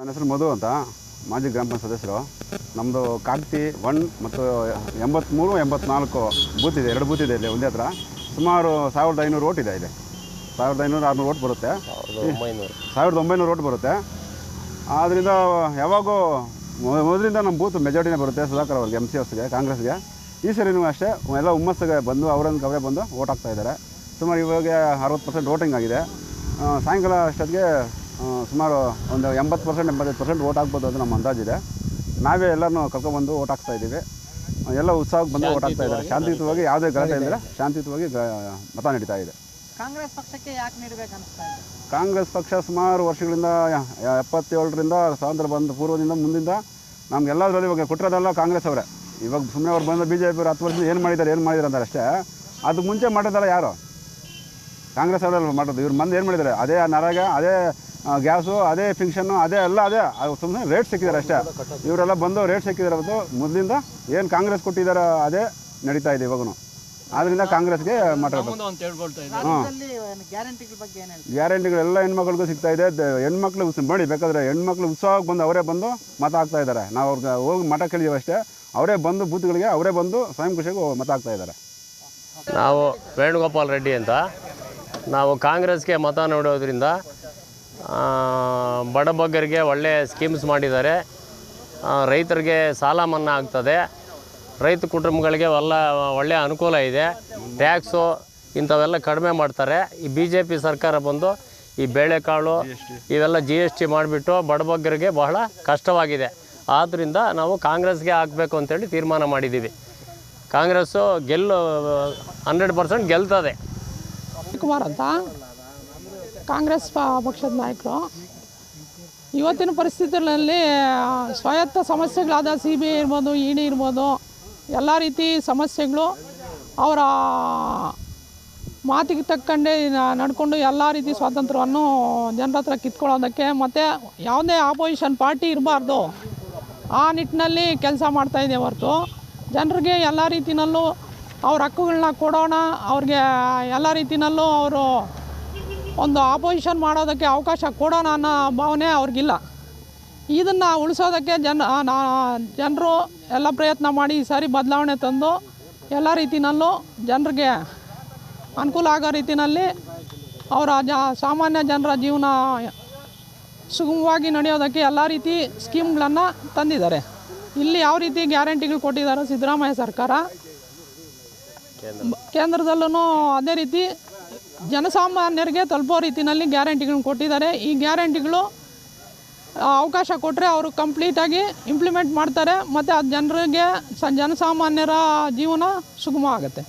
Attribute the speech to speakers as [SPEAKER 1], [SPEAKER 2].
[SPEAKER 1] ನನ್ನ ಹೆಸರು ಮಧು ಅಂತ ಮಾಜಿ ಗ್ರಾಮ ಪಂಚಾಯತ್ ಸದಸ್ಯರು. ನಮ್ಮದು ಕಾಗ್ತಿ ಒನ್ ಮತ್ತು ಎಂಬತ್ತ್ಮೂರು ಎಂಬತ್ನಾಲ್ಕು ಬೂತ್ ಇದೆ ಎರಡು ಬೂತ್ ಇದೆ ಇಲ್ಲಿ ಒಂದೇ ಹತ್ರ. ಸುಮಾರು ಸಾವಿರದ ಐನೂರು ಓಟ್ ಇದೆ ಇಲ್ಲಿ. ಸಾವಿರದ ಐನೂರು ಆರುನೂರು ಓಟ್ ಬರುತ್ತೆ. ಸಾವಿರದ ಒಂಬೈನೂರು. ಓಟ್ ಬರುತ್ತೆ. ಆದ್ದರಿಂದ ಯಾವಾಗೂ ಮೊದಲಿಂದ ನಮ್ಮ ಬೂತ್ ಮೆಜಾರಿಟಿನೇ ಬರುತ್ತೆ ಸುಧಾಕರ್ ಅವ್ರಿಗೆ ಎಂ ಸಿ ಎಸ್ಗೆ ಕಾಂಗ್ರೆಸ್ಗೆ. ಈ ಸರಿನೂ ಅಷ್ಟೇ ಎಲ್ಲ ಹುಮ್ಮಸ್ಸಿಗೆ ಬಂದು ಅವರನ್ನು ಅವರೇ ಬಂದು ಓಟ್ ಹಾಕ್ತಾ ಇದ್ದಾರೆ. ಸುಮಾರು ಇವಾಗ ಅರವತ್ತು ಪರ್ಸೆಂಟ್ ವೋಟಿಂಗ್ ಆಗಿದೆ. ಸಾಯಂಕಾಲ ಅಷ್ಟೊತ್ತಿಗೆ ಸುಮಾರು ಒಂದು ಎಂಬತ್ತು ಪರ್ಸೆಂಟ್ ಎಂಬತ್ತೈದು ಪರ್ಸೆಂಟ್ ಓಟ್ ಆಗ್ಬೋದು ಅಂತ ನಮ್ಮ ಅಂದಾಜಿದೆ. ನಾವೇ ಎಲ್ಲರನ್ನೂ ಕರ್ಕೊಂಡ್ಬಂದು ಓಟ್ ಹಾಕ್ತಾ ಇದ್ದೀವಿ. ಎಲ್ಲ ಉತ್ಸಾಹಕ್ಕೆ ಬಂದು ಓಟ್ ಹಾಕ್ತಾ ಇದ್ದಾರೆ. ಶಾಂತಿಯುತವಾಗಿ ಯಾವುದೇ ಗಲಾಟೆ ಇಲ್ಲದೆ ಶಾಂತಿಯುತವಾಗಿ ಗ- ಮತ ನಡೀತಾ ಇದೆ.
[SPEAKER 2] ಕಾಂಗ್ರೆಸ್ ಪಕ್ಷಕ್ಕೆ ಯಾಕೆ ನೀಡಬೇಕು ಅನಿಸ್ತಾ ಇದೆ?
[SPEAKER 1] ಕಾಂಗ್ರೆಸ್ ಪಕ್ಷ ಸುಮಾರು ವರ್ಷಗಳಿಂದ ಎಪ್ಪತ್ತೇಳರಿಂದ ಸ್ವಾತಂತ್ರ್ಯ ಬಂದ ಪೂರ್ವದಿಂದ ಮುಂದಿಂದ ನಮ್ಗೆಲ್ಲದರಲ್ಲಿ ಇವಾಗ ಕೊಟ್ಟಿರೋದೆಲ್ಲ ಕಾಂಗ್ರೆಸ್ ಅವರೇ. ಇವಾಗ ಸುಮ್ಮನೆ ಅವ್ರು ಬಂದ ಬಿ ಜೆ ಪಿ ಹತ್ತು ವರ್ಷದಿಂದ ಏನು ಮಾಡಿದ್ದಾರೆ ಏನು ಮಾಡಿದ್ರು ಅಂತಾರೆ ಅಷ್ಟೇ. ಅದು ಮುಂಚೆ ಮಾಡೋದಲ್ಲ ಯಾರು? ಕಾಂಗ್ರೆಸ್ ಅವರಲ್ಲಿ ಮಾಡೋದು ಇವ್ರು ಮಂದಿ ಏನು ಮಾಡಿದ್ದಾರೆ? ಅದೇ ನರಾಗ ಅದೇ ಗ್ಯಾಸು ಅದೇ ಫಿಂಕ್ಷನ್ನು ಅದೇ ಎಲ್ಲ ಅದೇ. ಸುಮ್ಮನೆ ರೇಟ್ ಸಿಕ್ಕಿದ್ದಾರೆ ಅಷ್ಟೇ. ಇವರೆಲ್ಲ ಬಂದು ರೇಟ್ ಸಿಕ್ಕಿದ್ದಾರೆ ಅದು ಮೊದಲಿಂದ ಏನು ಕಾಂಗ್ರೆಸ್ ಕೊಟ್ಟಿದ್ದಾರೆ ಅದೇ ನಡೀತಾ ಇದೆ ಇವಾಗೂ ಆದ್ದರಿಂದ ಕಾಂಗ್ರೆಸ್ಗೆ ಮಾತಾಡ್ಬೋದು
[SPEAKER 2] ಹಾಂ ಗ್ಯಾರಂಟಿಗಳ ಬಗ್ಗೆ ಏನು ಹೇಳ್ತೀವಿ
[SPEAKER 1] ಗ್ಯಾರಂಟಿಗಳೆಲ್ಲ ಹೆಣ್ಮಕ್ಳಿಗೂ ಸಿಗ್ತಾ ಇದೆ. ಹೆಣ್ಮಕ್ಳು ಉತ್ಸವ ಮಾಡಿ ಬೇಕಾದ್ರೆ ಹೆಣ್ಮಕ್ಳು ಉತ್ಸಾಹಕ್ಕೆ ಬಂದು ಅವರೇ ಬಂದು ಮತ ಹಾಕ್ತಾ ಇದ್ದಾರೆ. ನಾವು ಅವ್ರಿಗೆ ಹೋಗಿ ಮತ ಕೇಳಿದೀವಿ ಅಷ್ಟೇ. ಅವರೇ ಬಂದು ಬೂತ್ಗಳಿಗೆ ಅವರೇ ಬಂದು ಸ್ವಯಂ ಖುಷಿಗೆ ಮತ ಹಾಕ್ತಾ ಇದ್ದಾರೆ.
[SPEAKER 3] ನಾವು ವೇಣುಗೋಪಾಲ್ ರೆಡ್ಡಿ ಅಂತ. ನಾವು ಕಾಂಗ್ರೆಸ್ಗೆ ಮತ ನೋಡೋದ್ರಿಂದ ಬಡಬಗ್ಗರಿಗೆ ಒಳ್ಳೆಯ ಸ್ಕೀಮ್ಸ್ ಮಾಡಿದ್ದಾರೆ. ರೈತರಿಗೆ ಸಾಲ ಮನ್ನಾ ಆಗ್ತದೆ. ರೈತ ಕುಟುಂಬಗಳಿಗೆ ಎಲ್ಲ ಒಳ್ಳೆಯ ಅನುಕೂಲ ಇದೆ. ಟ್ಯಾಕ್ಸು ಇಂಥವೆಲ್ಲ ಕಡಿಮೆ ಮಾಡ್ತಾರೆ. ಈ ಬಿ ಜೆ ಪಿ ಸರ್ಕಾರ ಬಂದು ಈ ಬೇಳೆಕಾಳು ಇವೆಲ್ಲ ಜಿ ಎಸ್ ಟಿ ಮಾಡಿಬಿಟ್ಟು ಬಡಬಗ್ಗರಿಗೆ ಬಹಳ ಕಷ್ಟವಾಗಿದೆ. ಆದ್ದರಿಂದ ನಾವು ಕಾಂಗ್ರೆಸ್ಗೆ ಹಾಕಬೇಕು ಅಂತೇಳಿ ತೀರ್ಮಾನ ಮಾಡಿದ್ದೀವಿ. ಕಾಂಗ್ರೆಸ್ಸು ಗೆಲ್ಲು ಹಂಡ್ರೆಡ್ ಪರ್ಸೆಂಟ್ ಗೆಲ್ತದೆ.
[SPEAKER 4] ಕುಮಾರ್ ಅಂತ? ಕಾಂಗ್ರೆಸ್ ಪಕ್ಷದ ನಾಯಕರು. ಇವತ್ತಿನ ಪರಿಸ್ಥಿತಿಗಳಲ್ಲಿ ಸ್ವಾಯತ್ತ ಸಮಸ್ಯೆಗಳಾದ ಸಿ ಬಿ ಐ ಇರ್ಬೋದು, ಇ ಇರ್ಬೋದು, ಎಲ್ಲ ರೀತಿ ಸಮಸ್ಯೆಗಳು ಅವರ ಮಾತಿಗೆ ತಕ್ಕಂಡೆ ನಡ್ಕೊಂಡು ಎಲ್ಲ ರೀತಿ ಸ್ವಾತಂತ್ರ್ಯವನ್ನು ಜನರ ಹತ್ರ ಕಿತ್ಕೊಳ್ಳೋದಕ್ಕೆ ಮತ್ತು ಯಾವುದೇ ಆಪೋಸಿಷನ್ ಪಾರ್ಟಿ ಇರಬಾರ್ದು. ಆ ನಿಟ್ಟಿನಲ್ಲಿ ಕೆಲಸ ಮಾಡ್ತಾಯಿದೆ ಹೊರತು. ಜನರಿಗೆ ಎಲ್ಲ ರೀತಿಯಲ್ಲೂ ಅವ್ರ ಹಕ್ಕುಗಳನ್ನ ಕೊಡೋಣ, ಅವ್ರಿಗೆ ಎಲ್ಲ ರೀತಿಯಲ್ಲೂ ಅವರು ಒಂದು ಆಪೋಸಿಷನ್ ಮಾಡೋದಕ್ಕೆ ಅವಕಾಶ ಕೊಡೋಣ ಅನ್ನೋ ಭಾವನೆ ಅವ್ರಿಗಿಲ್ಲ. ಇದನ್ನು ಉಳಿಸೋದಕ್ಕೆ ಜನ ಜನರು ಎಲ್ಲ ಪ್ರಯತ್ನ ಮಾಡಿ ಈ ಸಾರಿ ಬದಲಾವಣೆ ತಂದು ಎಲ್ಲ ರೀತಿಯಲ್ಲೂ ಜನರಿಗೆ ಅನುಕೂಲ ಆಗೋ ರೀತಿಯಲ್ಲಿ ಅವರ ಜ ಸಾಮಾನ್ಯ ಜನರ ಜೀವನ ಸುಗಮವಾಗಿ ನಡೆಯೋದಕ್ಕೆ ಎಲ್ಲ ರೀತಿ ಸ್ಕೀಮ್ಗಳನ್ನು ತಂದಿದ್ದಾರೆ. ಇಲ್ಲಿ ಯಾವ ರೀತಿ ಗ್ಯಾರಂಟಿಗಳು ಕೊಟ್ಟಿದ್ದಾರೆ ಸಿದ್ದರಾಮಯ್ಯ ಸರ್ಕಾರ ಕೇಂದ್ರದಲ್ಲೂ ಅದೇ ರೀತಿ ಜನಸಾಮಾನ್ಯರಿಗೆ ತಲುಪೋ ರೀತಿಯಲ್ಲಿ ಗ್ಯಾರಂಟಿಗಳನ್ನ ಕೊಟ್ಟಿದ್ದಾರೆ. ಈ ಗ್ಯಾರಂಟಿಗಳು ಅವಕಾಶ ಕೊಟ್ಟರೆ ಅವರು ಕಂಪ್ಲೀಟಾಗಿ ಇಂಪ್ಲಿಮೆಂಟ್ ಮಾಡ್ತಾರೆ. ಮತ್ತು ಅದು ಜನರಿಗೆ ಸ, ಜನಸಾಮಾನ್ಯರ ಜೀವನ ಸುಗಮ ಆಗುತ್ತೆ